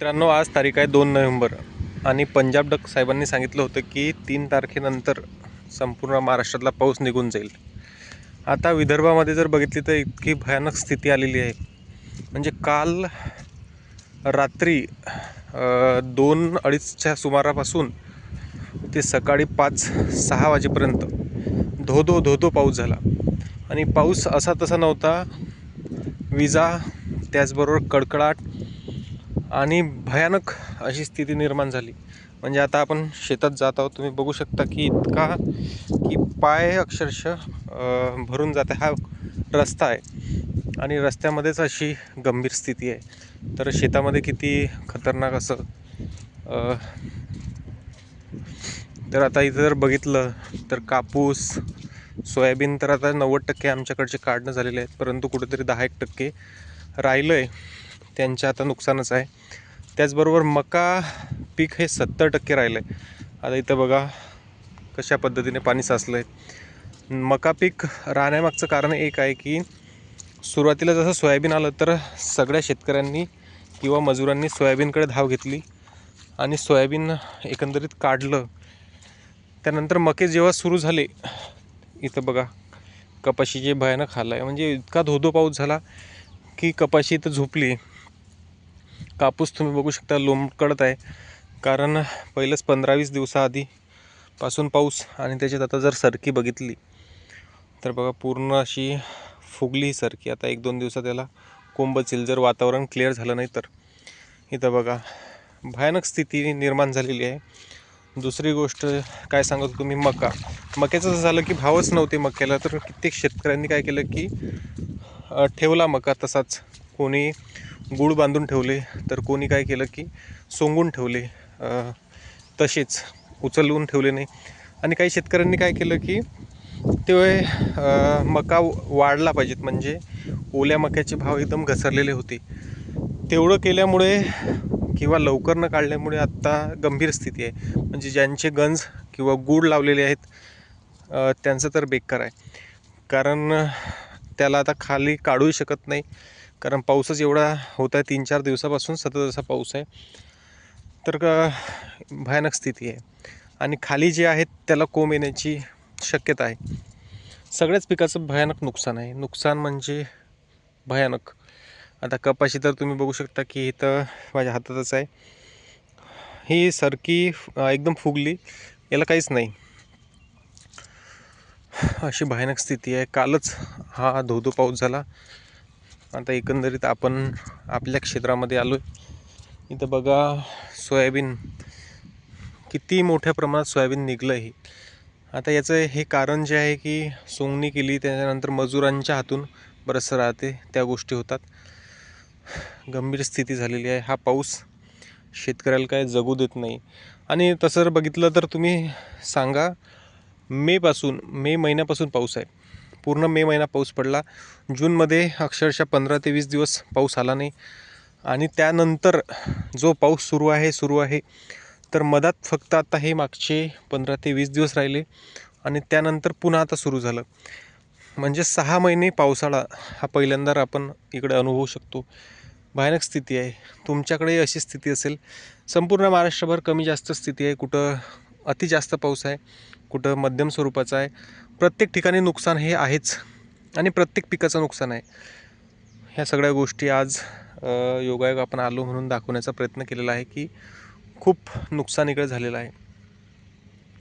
मित्रांनो आज तारीख आहे दोन नोव्हेंबर. आणि पंजाब डक साहेबांनी सांगितलं होतं की तीन तारखेनंतर संपूर्ण महाराष्ट्रातला पाऊस निघून जाईल. आता विदर्भामध्ये जर बघितली तर इतकी भयानक स्थिती आलेली आहे. म्हणजे काल रात्री दोन अडीचच्या सुमारापासून ते सकाळी पाच सहा वाजेपर्यंत धोधो धोधो पाऊस झाला. आणि पाऊस असा तसा नव्हता. विजा त्याचबरोबर कडकडाट आणि भयानक अशी स्थिती निर्माण झाली. म्हणजे आता आपण शेतात जात आहोत तुम्ही बघू शकता की इतका की पाय अक्षरशः भरून जाते. हा रस्ता आहे. आणि रस्त्यामध्येच अशी गंभीर स्थिती आहे. तर शेतामध्ये किती खतरनाक असं तर आता इथं जर बघितलं तर कापूस सोयाबीन तर आता नव्वद टक्के आमच्याकडचे काढणं झालेले आहेत. परंतु कुठेतरी दहा एक टक्के राहिलं आहे त्यांच्या आता नुकसानच आहे. त्याचबरोबर मका पीक हे सत्तर टक्के राहिलं आहे आता इथं बघा कशा पद्धतीने पाणी साचलं आहे मका पीक राहण्यामागचं कारण एक आहे की सुरुवातीला जसं सोयाबीन आलं तर सगळ्या शेतकऱ्यांनी किंवा मजुरांनी सोयाबीनकडे धाव घेतली आणि सोयाबीन एकंदरीत काढलं. त्यानंतर मके जेव्हा सुरू झाले इथं बघा कपाशीचे भयानक हाल आहे. म्हणजे इतका धोधो पाऊस झाला की कपाशी इथं झोपली. कापूस तुम्ही बघू शकता लोंबकडत आहे. कारण पहिलंच पंधरा वीस दिवसाआधी पासून पाऊस आणि त्याच्यात आता जर सरकी बघितली तर बघा पूर्ण अशी फुगली ही सरकी. आता एक दोन दिवसात याला कोंबचील जर वातावरण क्लिअर झालं नाही तर. इथं बघा भयानक स्थिती निर्माण झालेली आहे. दुसरी गोष्ट काय सांगत होतो मी मका. मक्याचं असं झालं की भावच नव्हते मक्याला तर कित्येक शेतकऱ्यांनी काय केलं की ठेवला मका तसाच. कोणी गूळ बांधून ठेवले तर कोणी काय केलं की सोंगून ठेवले तसेच उचलवून ठेवले नाही. आणि काही शेतकऱ्यांनी काय केलं की ते मका वाढला पाहिजेत. म्हणजे ओल्या मक्याचे भाव एकदम घसरलेले होते. तेवढं केल्यामुळे किंवा लवकर न काढल्यामुळे आत्ता गंभीर स्थिती आहे. म्हणजे ज्यांचे गंज किंवा गूळ लावलेले आहेत त्यांचं तर बेकार आहे. कारण त्याला आता खाली काढूही शकत नाही. कारण पाऊसच एवढा होत आहे तीन चार दिवसापासून सतत असा पाऊस आहे. तर का भयानक स्थिती आहे. आणि खाली जे आहेत त्याला कोंब येण्याची शक्यता आहे. सगळ्याच पिकाचं भयानक नुकसान आहे. नुकसान म्हणजे भयानक. आता कपाशी तर तुम्ही बघू शकता की इथं माझ्या हातातच आहे. ही सरकी एकदम फुगली याला काहीच नाही. अशी भयानक स्थिती आहे. कालच हा धोधो पाऊस झाला. आता एकंदरीत आपण आपल्या क्षेत्रामध्ये आलो आहे इथं बघा सोयाबीन. किती मोठ्या प्रमाणात सोयाबीन निघलं आहे. आता याचं हे कारण जे आहे की सोंगणी केली त्याच्यानंतर मजुरांच्या हातून बरंचसं राहते त्या गोष्टी होतात. गंभीर स्थिती झालेली आहे. हा पाऊस शेतकऱ्याला काय जगू देत नाही. आणि तसं जर बघितलं तर तुम्ही सांगा मेपासून मे महिन्यापासून पाऊस आहे. पूर्ण मे महिना पाऊस पडला. जूनमध्ये अक्षरशः पंधरा ते वीस दिवस पाऊस आला नाही. आणि त्यानंतर जो पाऊस सुरू आहे सुरू आहे तर मधात फक्त आता हे मागचे पंधरा ते वीस दिवस राहिले. आणि त्यानंतर पुन्हा आता सुरू झालं. म्हणजे सहा महिने पावसाळा हा पहिल्यांदा आपण इकडे अनुभवू शकतो. भयानक स्थिती आहे. तुमच्याकडे अशी स्थिती असेल संपूर्ण महाराष्ट्रभर कमी जास्त स्थिती आहे. कुठं अति जास्त पाऊस आहे कुठं मध्यम स्वरूपाचा आहे. प्रत्येक ठिकाणी नुकसान हे आहेच आणि प्रत्येक पिकाचं नुकसान आहे. ह्या सगळ्या गोष्टी आज योगायोग आपण आलो म्हणून दाखवण्याचा प्रयत्न केलेला आहे की खूप नुकसान इकडे झालेलं आहे.